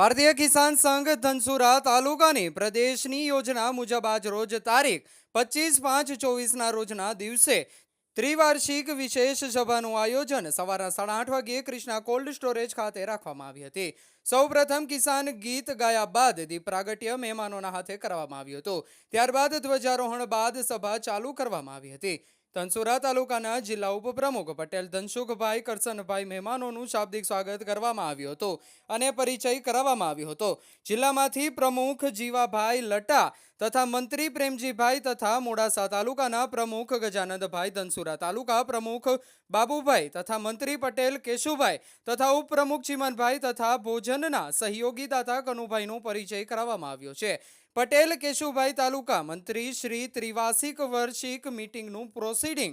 ભારતીય કિસાન સંઘ ધનસુરા તાલુકાની પ્રદેશની યોજના મુજબ આજ રોજ તારીખ પચીસ પાંચ ચોવીસના રોજના દિવસે ત્રિવાર્ષિક વિશેષ સભાનું આયોજન સવારના સાડા આઠ વાગ્યે કૃષ્ણા કોલ્ડ સ્ટોરેજ ખાતે રાખવામાં આવી હતી. સૌપ્રથમ કિસાન ગીત ગાયા બાદ દીપ મહેમાનોના હાથે કરવામાં આવ્યું હતું. ત્યારબાદ ધ્વજારોહણ બાદ સભા ચાલુ કરવામાં આવી હતી. ધનસુરા તાલુકાના જિલ્લા ઉપપ્રમુખ પટેલ ધનસુખભાઈ કરસનભાઈ મહેમાનોનું શાબ્દિક સ્વાગત કરવામાં આવ્યું હતું અને પરિચય કરાવવામાં આવ્યો હતો. જિલ્લામાંથી પ્રમુખ જીવાભાઈ લટા તથા મંત્રી પ્રેમજીભાઈ તથા મોડાસા તાલુકાના પ્રમુખ ગજાનંદભાઈ ધનસુરા તાલુકા પ્રમુખ બાબુભાઈ તથા મંત્રી પટેલ કેશુભાઈ તથા ઉપપ્રમુખ ચીમનભાઈ તથા ભોજનના સહયોગી દાતા કનુભાઈનો પરિચય કરાવવામાં આવ્યો છે. પટેલ કેશુભાઈ તાલુકા મંત્રી શ્રી ત્રિવાસિક વાર્ષિક મીટિંગનું પ્રોસિડિંગ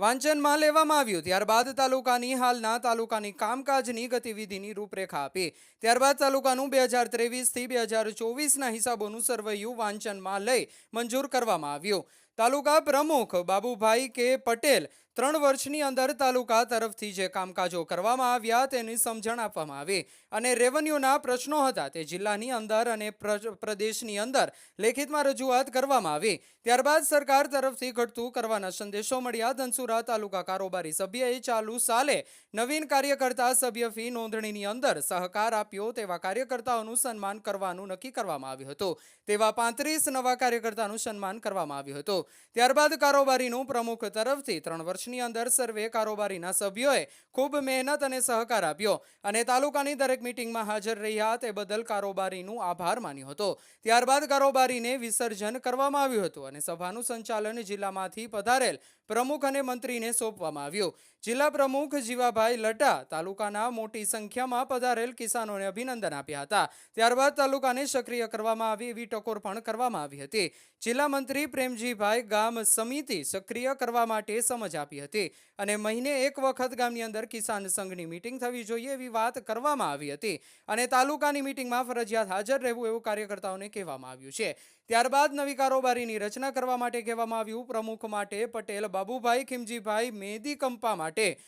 વાંચનમાં લેવામાં આવ્યું. ત્યારબાદ તાલુકાની હાલના તાલુકાની કામકાજની ગતિવિધિની રૂપરેખા આપી. ત્યારબાદ તાલુકાનું બે હજાર ત્રેવીસથી બે હજાર ચોવીસના હિસાબોનું સરવૈયું વાંચનમાં લઈ મંજૂર કરવામાં આવ્યું. તાલુકા પ્રમુખ બાબુભાઈ કે પટેલ ત્રણ વર્ષની અંદર તાલુકા તરફથી જે કામકાજો કરવામાં આવ્યા તેની સમજણ આપવામાં આવી. અને રેવન્યુના પ્રશ્નો હતા તે જિલ્લાની અંદર અને પ્ર- પ્રદેશની અંદર લેખિતમાં રજૂઆત કરવામાં આવી. ત્યારબાદ સરકાર તરફથી ઘટતું કરવાના સંદેશો મળ્યા. ધનસુરા તાલુકા કારોબારી સભ્યએ ચાલુ સાલે નવીન કાર્યકર્તા સભ્ય ફી નોંધણીની અંદર સહકાર આપ્યો તેવા કાર્યકર્તાઓનું સન્માન કરવાનું નક્કી કરવામાં આવ્યું હતું. તેવા પાંત્રીસ નવા કાર્યકર્તાનું સન્માન કરવામાં આવ્યું હતું. ત્યારબાદ કારોબારીનું પ્રમુખ તરફથી ત્રણ વર્ષની અંદર સર્વે કારોબારીના સભ્યોએ ખૂબ મહેનત અને સહકાર આપ્યો અને તાલુકાની દરેક મિટિંગમાં હાજર રહ્યા તે બદલ કારોબારીનું આભાર માન્યો હતો. ત્યારબાદ કારોબારીને વિસર્જન કરવામાં આવ્યું હતું અને સભાનું સંચાલન જિલ્લામાંથી પધારેલ પ્રમુખ અને મંત્રીને સોંપવામાં આવ્યું. જિલ્લા પ્રમુખ જીવાભાઈ લટા તાલુકાના મોટી સંખ્યામાં પધારેલ કિસાનોને અભિનંદન આપ્યા હતા. ત્યારબાદ તાલુકાને સક્રિય કરવામાં આવી એવી ટકોર પણ કરવામાં આવી હતી. જિલ્લા મંત્રી પ્રેમજીભાઈ ગામ સમિતિ સક્રિય કરવા માટે સમજ આપી હતી અને મહિને એક વખત ગામની અંદર કિસાન સંઘની મિટિંગ થવી જોઈએ એવી વાત કરવામાં આવી હતી અને તાલુકાની મિટિંગમાં ફરજિયાત હાજર રહેવું એવું કાર્યકર્તાઓને કહેવામાં આવ્યું છે. ત્યારબાદ નવી કારોબારીની રચના કરવા માટે કહેવામાં આવ્યું, પ્રમુખ માટે પટેલ, બાબુભાઈ, ખીમજીભાઈ મેદી કંપા માટે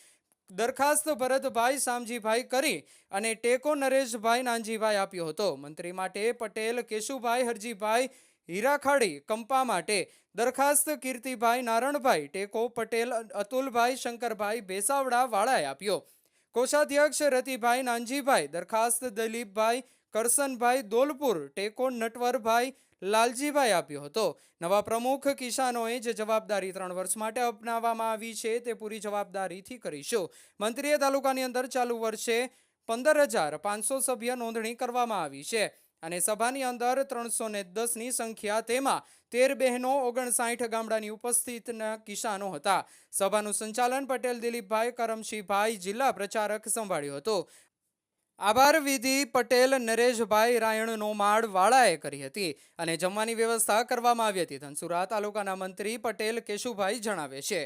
દરખાસ્ત ભરતભાઈ, શામજીભાઈ કરી અને ટેકો નરેશભાઈ, નાનજીભાઈ આપ્યો હતો. મંત્રી માટે પટેલ, કેશુભાઈ, હરજીભાઈ હીરાખાડી કંપા માટે દરખાસ્ત કીર્તિભાઈ નારણભાઈ, ટેકો પટેલ, અતુલભાઈ શંકરભાઈ ભેસાવડા વાળાએ આપ્યો. કોષાધ્યક્ષ રતિભાઈ નાનજીભાઈ, દરખાસ્ત દિલીપભાઈ કરસનભાઈ દોલપુર, ટેકો નટવરભાઈ લાલજીભાઈ આપ્યો હતો. નવા પ્રમુખ કિસાનોએ જે જવાબદારી ત્રણ વર્ષ માટે અપનાવવામાં આવી છે, તે પૂરી જવાબદારીથી કરીશું. મંત્રીએ તાલુકાની અંદર ચાલુ વર્ષે પંદર હજાર પાંચસો સભ્ય નોંધણી કરવામાં આવી છે. અને સભાની અંદર ત્રણસો ને દસની સંખ્યા તેમાં તેર બહેનો, ઓગણસાઠ ગામડાની ઉપસ્થિતના કિસાનો હતા. સભાનું સંચાલન પટેલ દિલીપભાઈ કરમશીભાઈ જિલ્લા પ્રચારક સંભાળ્યું હતું. આભાર વિધિ પટેલ નરેશભાઈ રાયણનો માળ વાળાએ કરી હતી અને જમવાની વ્યવસ્થા કરવામાં આવી હતી. ધનસુરા તાલુકાના મંત્રી પટેલ કેશુભાઈ જણાવે છે.